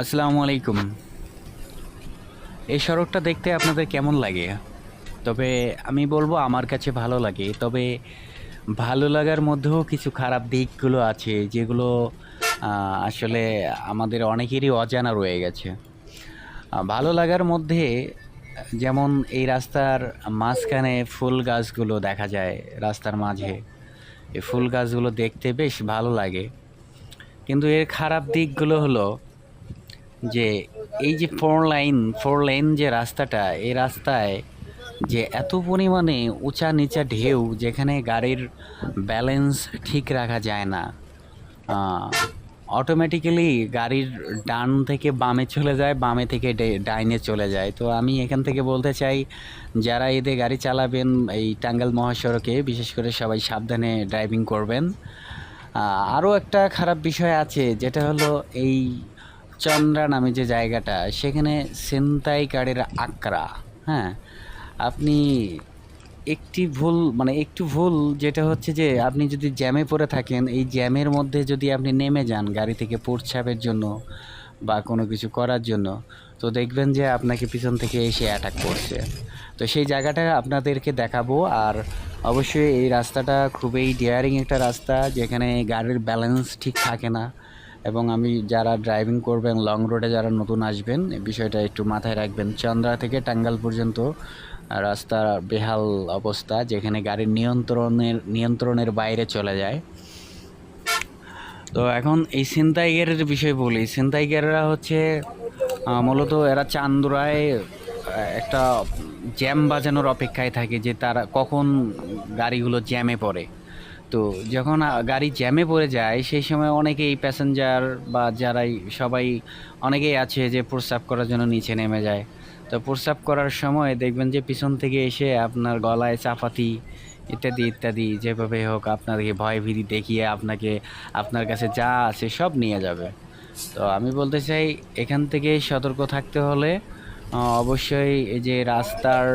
আসসালামু আলাইকুম। এই সড়কটা দেখতে আপনাদের কেমন লাগে? তবে আমি বলব আমার কাছে ভালো লাগে। তবে ভালো লাগার মধ্যেও কিছু খারাপ দিকগুলো আছে, যেগুলো আসলে আমাদের অনেকেরই অজানা রয়ে গেছে। ভালো লাগার মধ্যে যেমন এই রাস্তার মাঝখানে ফুল গাছগুলো দেখা যায়, রাস্তার মাঝে। এই ফুল গাছগুলো দেখতে বেশ ভালো লাগে। কিন্তু এর খারাপ দিকগুলো হলো যে এই যে ফোর লাইন ফোর লাইন যে রাস্তাটা, এই রাস্তায় যে এত পরিমাণে উঁচা নিচা ঢেউ যেখানে গাড়ির ব্যালেন্স ঠিক রাখা যায় না অটোমেটিক্যালি গাড়ির ডান থেকে বামে চলে যায়, বামে থেকে ডাইনে চলে যায়। তো আমি এখান থেকে বলতে চাই, যারা এদের গাড়ি চালাবেন এই টাঙ্গাল মহাসড়কে, বিশেষ করে সবাই সাবধানে ড্রাইভিং করবেন। আরও একটা খারাপ বিষয় আছে, যেটা হলো এই চন্দ্রা নামে যে জায়গাটা, সেখানে ছিনতাই গাড়ির আকরা হ্যাঁ? আপনি একটি ভুল মানে একটু ভুল যেটা হচ্ছে যে, আপনি যদি জ্যামে পড়ে থাকেন, এই জ্যামের মধ্যে যদি আপনি নেমে যান গাড়ি থেকে প্রস্রাবের জন্য বা কোনো কিছু করার জন্য, তো দেখবেন যে আপনাকে পিছন থেকে এসে অ্যাটাক করছে। তো সেই জায়গাটা আপনাদেরকে দেখাবো, আর অবশ্যই এই রাস্তাটা খুবই ডিয়ারিং একটা রাস্তা, যেখানে গাড়ির ব্যালেন্স ঠিক থাকে না। এবং আমি যারা ড্রাইভিং করবেন লং রোডে যারা নতুন আসবেন, এই বিষয়টা একটু মাথায় রাখবেন। চন্দ্রা থেকে টাঙ্গাল পর্যন্ত রাস্তার বেহাল অবস্থা, যেখানে গাড়ির নিয়ন্ত্রণের নিয়ন্ত্রণের বাইরে চলে যায়। তো এখন এই ছিনতাইগেরের বিষয় বলি। ছিনতাইগেররা হচ্ছে মূলত এরা চান্দুরায় একটা জ্যাম বাজানোর অপেক্ষায় থাকে যে তারা কখন গাড়িগুলো জ্যামে পড়ে। তো যখন গাড়ি জ্যামে পড়ে যায়, সেই সময় অনেকেই প্যাসেঞ্জার বা যারাই সবাই, অনেকেই আছে যে প্রস্রাব করার জন্য নিচে নেমে যায়। তো প্রস্রাব করার সময় দেখবেন যে পিছন থেকে এসে আপনার গলায় চাপাতি ইত্যাদি ইত্যাদি যেভাবে হোক আপনাদেরকে ভয় ভীতি দেখিয়ে আপনাকে, আপনার কাছে যা আছে সব নিয়ে যাবে। তো আমি বলতে চাই, এখান থেকে সতর্ক থাকতে হলে অবশ্যই এই যে রাস্তার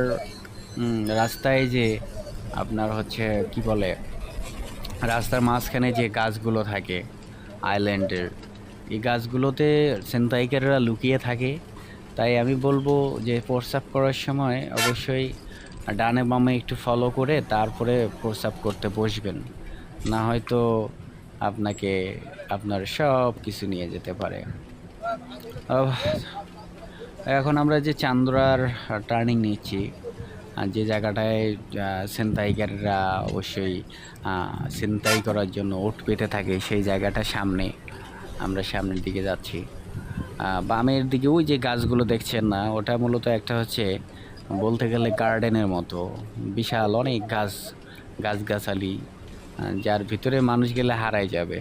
রাস্তায় যে আপনার হচ্ছে, কি বলে রাস্তার মাঝখানে যে গাছগুলো থাকে আইল্যান্ডের এই গাছগুলোতে ছিনতাইকারীরা লুকিয়ে থাকে। তাই আমি বলব যে, প্রস্রাব করার সময় অবশ্যই ডানে বামে একটু ফলো করে তারপরে প্রস্রাব করতে বসবেন। না হয়তো আপনাকে আপনার সব কিছু নিয়ে যেতে পারে। এখন আমরা যে চান্দ্রার টার্নিং নিচ্ছি যে জায়গাটায় ছিনতাইকারীরা অবশ্যই আহ, ছিনতাই করার জন্য ওট পেতে থাকে সেই জায়গাটা সামনে। আমরা সামনের দিকে যাচ্ছি। বামের দিকে ওই যে গাছগুলো দেখছেন না ওটা মূলত একটা হচ্ছে বলতে গেলে গার্ডেনের মতো। বিশাল অনেক গাছ গাছগাছালি যার ভিতরে মানুষ গেলে হারাই যাবে।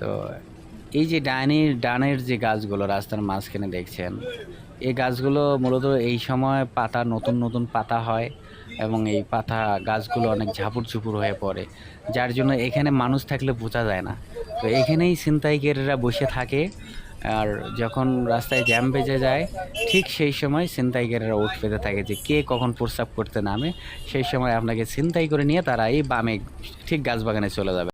তো এই যে ডাইনের ডানের যে গাছগুলো রাস্তার মাঝখানে দেখছেন এই গাছগুলো মূলত এই সময় পাতা, নতুন নতুন পাতা হয় এবং এই পাতা গাছগুলো অনেক ঝাপুর ঝুপুর হয়ে পড়ে। যার জন্য এখানে মানুষ থাকলে বোঝা যায় না। তো এখানেই ছিনতাইকারীরা বসে থাকে আর যখন রাস্তায় জ্যাম বেজে যায়, ঠিক সেই সময় ছিনতাইকারীরা উঠ পেতে থাকে যে কে কখন প্রস্রাব করতে নামে। সেই সময় আপনাকে ছিনতাই করে নিয়ে তারা এই বামে ঠিক গাছ বাগানে চলে যাবে।